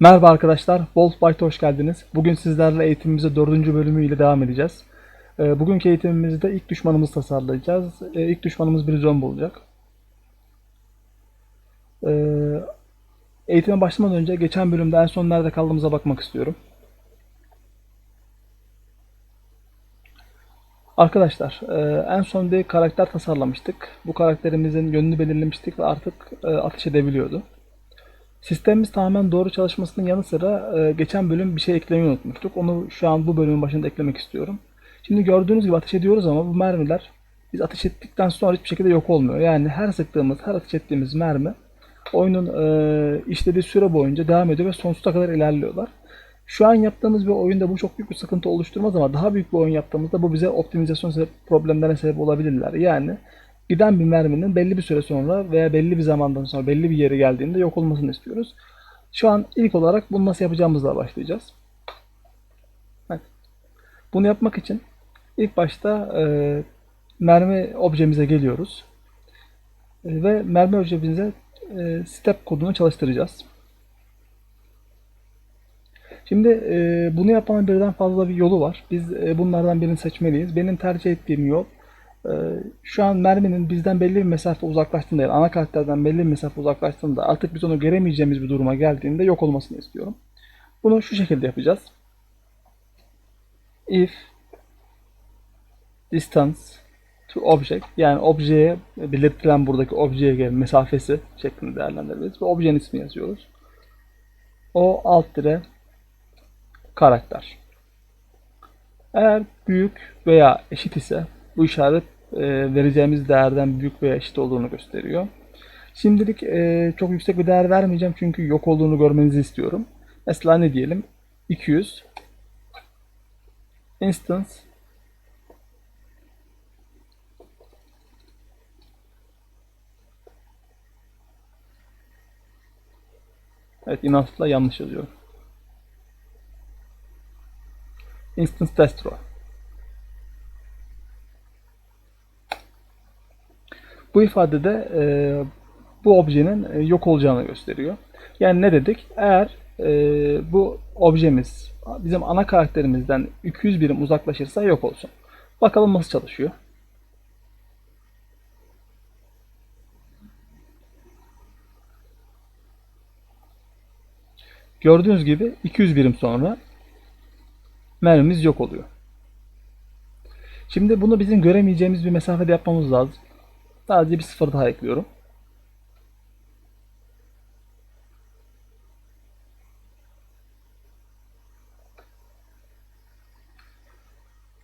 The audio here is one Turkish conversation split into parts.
Merhaba arkadaşlar, Wolf Byte'a hoş geldiniz. Bugün sizlerle eğitimimize dördüncü bölümüyle devam edeceğiz. Ee, Bugünkü eğitimimizde ilk düşmanımızı tasarlayacağız. Ee, İlk düşmanımız bir zombi olacak. Ee, Eğitime başlamadan önce geçen bölümde en son nerede kaldığımıza bakmak istiyorum. Arkadaşlar, e, en son bir karakter tasarlamıştık. Bu karakterimizin yönünü belirlemiştik ve artık e, ateş edebiliyordu. Sistemimiz tamamen doğru çalışmasının yanı sıra e, geçen bölüm bir şey eklemeyi unutmuştuk. Onu şu an bu bölümün başında eklemek istiyorum. Şimdi gördüğünüz gibi ateş ediyoruz ama bu mermiler biz ateş ettikten sonra hiçbir şekilde yok olmuyor. Yani her sıktığımız, her ateş ettiğimiz mermi oyunun e, işlediği süre boyunca devam ediyor ve sonsuza kadar ilerliyorlar. Şu an yaptığımız bir oyunda bu çok büyük bir sıkıntı oluşturmaz ama daha büyük bir oyun yaptığımızda bu bize optimizasyon problemlerine sebep olabilirler. Yani giden bir merminin belli bir süre sonra veya belli bir zamandan sonra belli bir yere geldiğinde yok olmasını istiyoruz. Şu an ilk olarak bunu nasıl yapacağımızla başlayacağız. Evet. Bunu yapmak için ilk başta e, mermi objemize geliyoruz. E, ve mermi objemize e, step kodunu çalıştıracağız. Şimdi e, bunu yapmanın birden fazla bir yolu var. Biz e, bunlardan birini seçmeliyiz. Benim tercih ettiğim yol şu an merminin bizden belli bir mesafe uzaklaştığında yani ana karakterden belli bir mesafe uzaklaştığında artık biz onu göremeyeceğimiz bir duruma geldiğinde yok olmasını istiyorum. Bunu şu şekilde yapacağız. If distance to object yani objeye belirtilen buradaki objeye gelen mesafesi şeklinde değerlendirebiliriz. Ve objenin ismini yazıyoruz. O alt dire karakter. Eğer büyük veya eşit ise bu işaret vereceğimiz değerden büyük veya eşit olduğunu gösteriyor. Şimdilik e, çok yüksek bir değer vermeyeceğim çünkü yok olduğunu görmenizi istiyorum. Mesela ne diyelim? 200 instance Evet inatla yanlış yazıyorum. Instance destroy. Bu ifadede e, bu objenin e, yok olacağını gösteriyor. Yani ne dedik? Eğer e, bu objemiz bizim ana karakterimizden 200 birim uzaklaşırsa yok olsun. Bakalım nasıl çalışıyor. Gördüğünüz gibi 200 birim sonra mermimiz yok oluyor. Şimdi bunu bizim göremeyeceğimiz bir mesafede yapmamız lazım. Sadece bir sıfır daha ekliyorum.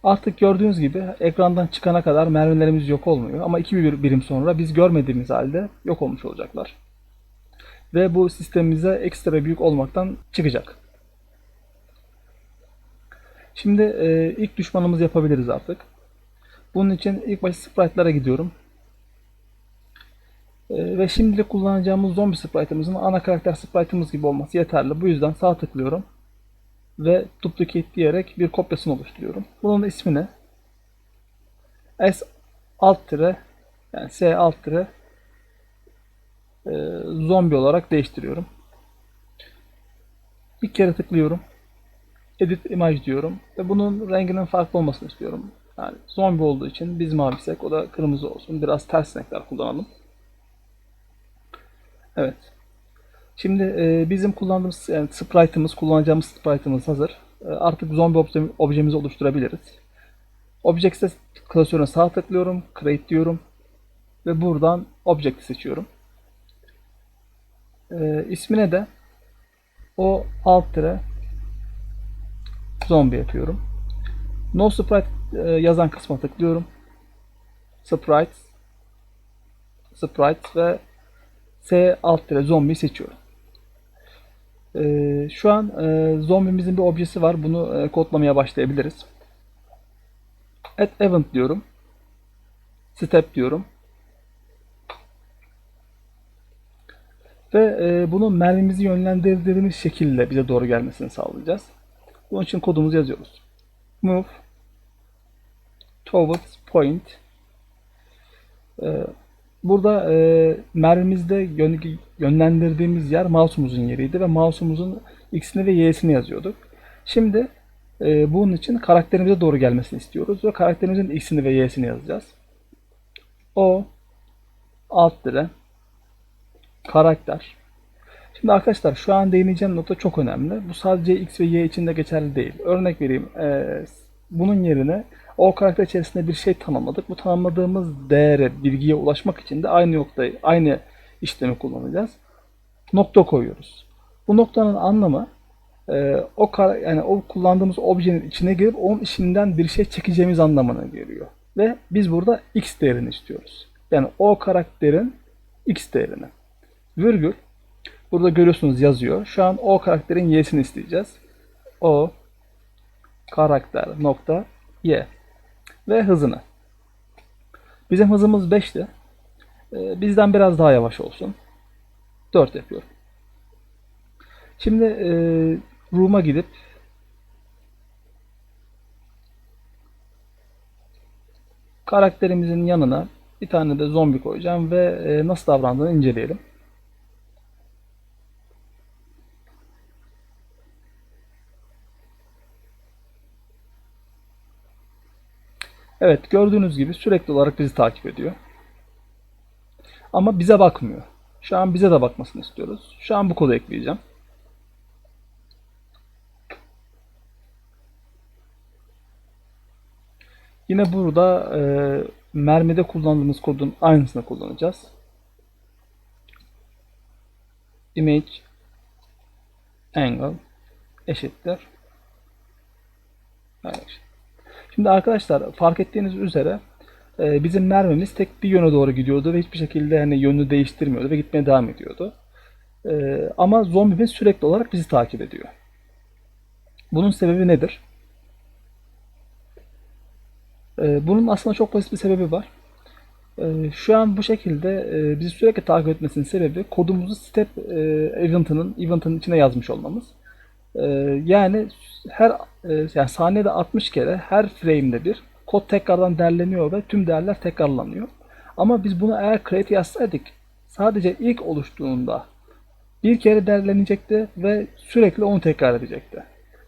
Artık gördüğünüz gibi ekrandan çıkana kadar mermilerimiz yok olmuyor. Ama iki bir birim sonra biz görmediğimiz halde yok olmuş olacaklar. Ve bu sistemimize ekstra büyük olmaktan çıkacak. Şimdi e, ilk düşmanımızı yapabiliriz artık. Bunun için ilk başta sprite'lara gidiyorum. E, ve şimdilik kullanacağımız zombi sprite'ımızın ana karakter sprite'ımız gibi olması yeterli. Bu yüzden sağ tıklıyorum. Ve duplicate diyerek bir kopyasını oluşturuyorum. Bunun ismini S alt tire yani S alt tire e, zombi olarak değiştiriyorum. Bir kere tıklıyorum. Edit image diyorum. Ve bunun renginin farklı olmasını istiyorum. Yani zombi olduğu için biz mavisek o da kırmızı olsun. Biraz ters renkler kullanalım. Evet. Şimdi e, bizim kullandığımız yani sprite'ımız, kullanacağımız sprite'ımız hazır. E, artık zombi obje, objemizi oluşturabiliriz. Objects'te klasörüne sağ tıklıyorum, create diyorum ve buradan object seçiyorum. E, ismine de o alt tire zombi yapıyorum. No sprite e, yazan kısma tıklıyorum. Sprite Sprite ve S alt tire zombi seçiyorum. E, şu an e, zombimizin bir objesi var. Bunu e, kodlamaya başlayabiliriz. Add event diyorum. Step diyorum. Ve e, bunu mermimizi yönlendirdiğimiz şekilde bize doğru gelmesini sağlayacağız. Bunun için kodumuzu yazıyoruz. Move towards point. Ee, burada e, mermimizde yön, yönlendirdiğimiz yer mouse'umuzun yeriydi ve mouse'umuzun x'ini ve y'sini yazıyorduk. Şimdi e, bunun için karakterimize doğru gelmesini istiyoruz ve karakterimizin x'ini ve y'sini yazacağız. O alt dire karakter. Şimdi arkadaşlar şu an değineceğim nokta çok önemli. Bu sadece x ve y için de geçerli değil. Örnek vereyim. E, bunun yerine o karakter içerisinde bir şey tanımladık. Bu tanımladığımız değere, bilgiye ulaşmak için de aynı noktayı, aynı işlemi kullanacağız. Nokta koyuyoruz. Bu noktanın anlamı e, o kar, yani o kullandığımız objenin içine girip onun içinden bir şey çekeceğimiz anlamına geliyor. Ve biz burada x değerini istiyoruz. Yani o karakterin x değerini. Virgül burada görüyorsunuz yazıyor. Şu an o karakterin y'sini isteyeceğiz. O karakter nokta y ve hızını. Bizim hızımız 5'ti. Ee, bizden biraz daha yavaş olsun. 4 yapıyorum. Şimdi e, room'a gidip karakterimizin yanına bir tane de zombi koyacağım ve e, nasıl davrandığını inceleyelim. Evet gördüğünüz gibi sürekli olarak bizi takip ediyor. Ama bize bakmıyor. Şu an bize de bakmasını istiyoruz. Şu an bu kodu ekleyeceğim. Yine burada e, mermide kullandığımız kodun aynısını kullanacağız. Image angle eşittir. Evet. Şimdi arkadaşlar fark ettiğiniz üzere e, bizim mermimiz tek bir yöne doğru gidiyordu ve hiçbir şekilde hani yönünü değiştirmiyordu ve gitmeye devam ediyordu. E, ama zombimiz sürekli olarak bizi takip ediyor. Bunun sebebi nedir? E, bunun aslında çok basit bir sebebi var. Şu an bu şekilde bizi sürekli takip etmesinin sebebi kodumuzu step event'ının event'ının içine yazmış olmamız. Yani her yani saniyede 60 kere her frame'de bir kod tekrardan derleniyor ve tüm değerler tekrarlanıyor. Ama biz bunu eğer create yazsaydık sadece ilk oluştuğunda bir kere derlenecekti ve sürekli onu tekrar edecekti.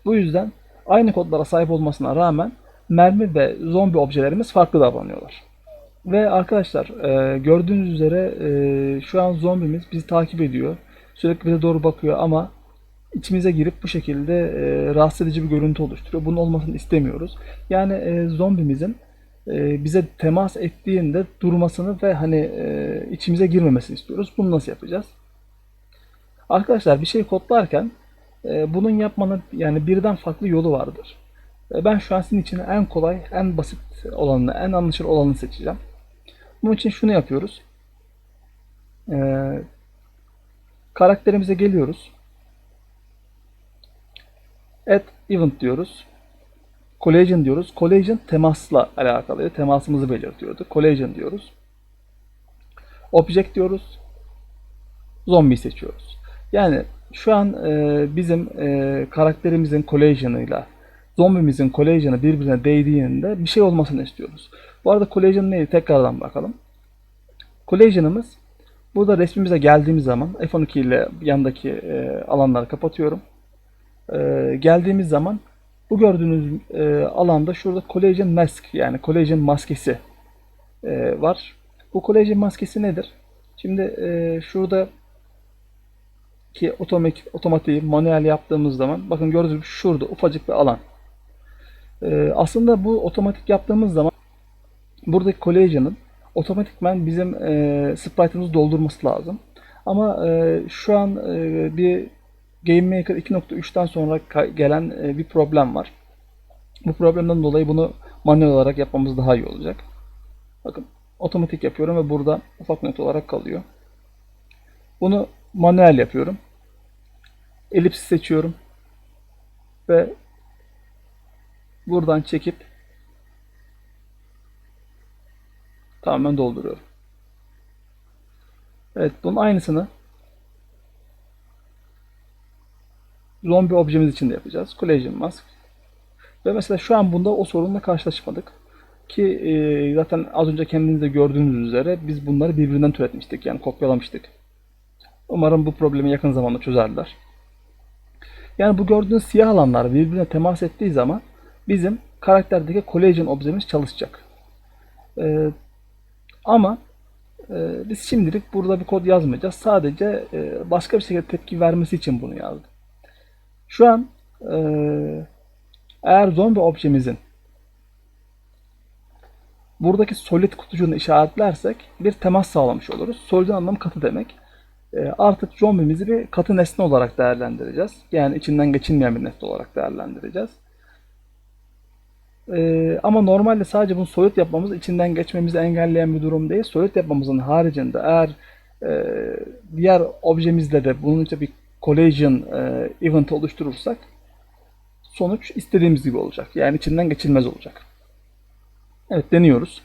Bu yüzden aynı kodlara sahip olmasına rağmen mermi ve zombi objelerimiz farklı davranıyorlar. Ve arkadaşlar e, gördüğünüz üzere e, şu an zombimiz bizi takip ediyor. Sürekli bize doğru bakıyor ama içimize girip bu şekilde e, rahatsız edici bir görüntü oluşturuyor. Bunun olmasını istemiyoruz. Yani e, zombimizin e, bize temas ettiğinde durmasını ve hani e, içimize girmemesini istiyoruz. Bunu nasıl yapacağız? Arkadaşlar bir şey kodlarken e, bunun yapmanın yani birden farklı yolu vardır. E, ben şu an sizin için en kolay, en basit olanını, en anlaşılır olanını seçeceğim. Bunun için şunu yapıyoruz. E, karakterimize geliyoruz. Add event diyoruz. Collision diyoruz. Collision temasla alakalı. Temasımızı belirtiyordu. Collision diyoruz. Object diyoruz. Zombi seçiyoruz. Yani şu an e, bizim e, karakterimizin collision'ıyla zombimizin collision'ı birbirine değdiğinde bir şey olmasını istiyoruz. Bu arada collision neydi? Tekrardan bakalım. Collision'ımız burada resmimize geldiğimiz zaman F12 ile yandaki e, alanları kapatıyorum. E, geldiğimiz zaman bu gördüğünüz e, alanda şurada collagen mask yani collagen maskesi e, var. Bu collagen maskesi nedir? Şimdi e, şurada ki otomatik otomatiği manuel yaptığımız zaman bakın gördüğünüz şurada ufacık bir alan. E, aslında bu otomatik yaptığımız zaman buradaki collagen'ın otomatikmen bizim e, sprite'ımızı doldurması lazım. Ama e, şu an e, bir Game Maker 2.3'ten sonra gelen e, bir problem var. Bu problemden dolayı bunu manuel olarak yapmamız daha iyi olacak. Bakın otomatik yapıyorum ve burada ufak not olarak kalıyor. Bunu manuel yapıyorum. Elips seçiyorum. Ve buradan çekip tamamen dolduruyorum. Evet bunun aynısını zombi objemiz için de yapacağız. Collision mask. Ve mesela şu an bunda o sorunla karşılaşmadık. Ki e, zaten az önce kendiniz de gördüğünüz üzere biz bunları birbirinden türetmiştik. Yani kopyalamıştık. Umarım bu problemi yakın zamanda çözerler. Yani bu gördüğünüz siyah alanlar birbirine temas ettiği zaman bizim karakterdeki collision objemiz çalışacak. Ee, ama e, biz şimdilik burada bir kod yazmayacağız. Sadece e, başka bir şekilde tepki vermesi için bunu yazdım. Şu an eğer zombi objemizin buradaki solid kutucuğunu işaretlersek bir temas sağlamış oluruz. Solid'in anlamı katı demek. E, artık zombimizi bir katı nesne olarak değerlendireceğiz. Yani içinden geçilmeyen bir nesne olarak değerlendireceğiz. E, ama normalde sadece bunu solid yapmamız içinden geçmemizi engelleyen bir durum değil. Solid yapmamızın haricinde eğer e, diğer objemizle de bunun için bir collision e, event oluşturursak sonuç istediğimiz gibi olacak. Yani içinden geçilmez olacak. Evet deniyoruz.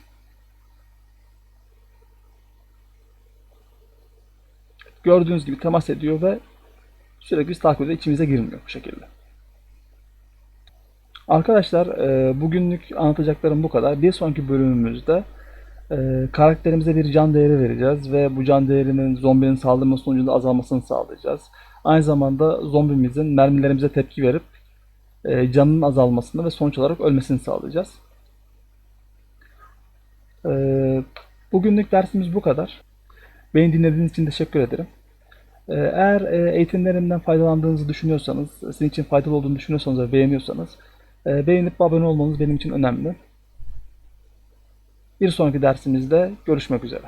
Gördüğünüz gibi temas ediyor ve sürekli biz takip ediyor. içimize girmiyor bu şekilde. Arkadaşlar e, bugünlük anlatacaklarım bu kadar. Bir sonraki bölümümüzde e, karakterimize bir can değeri vereceğiz ve bu can değerinin zombinin saldırması sonucunda azalmasını sağlayacağız. Aynı zamanda zombimizin mermilerimize tepki verip e, canının azalmasını ve sonuç olarak ölmesini sağlayacağız. E, bugünlük dersimiz bu kadar. Beni dinlediğiniz için teşekkür ederim. E, Eğer e, eğitimlerimden faydalandığınızı düşünüyorsanız, sizin için faydalı olduğunu düşünüyorsanız ve beğeniyorsanız e, beğenip abone olmanız benim için önemli. Bir sonraki dersimizde görüşmek üzere.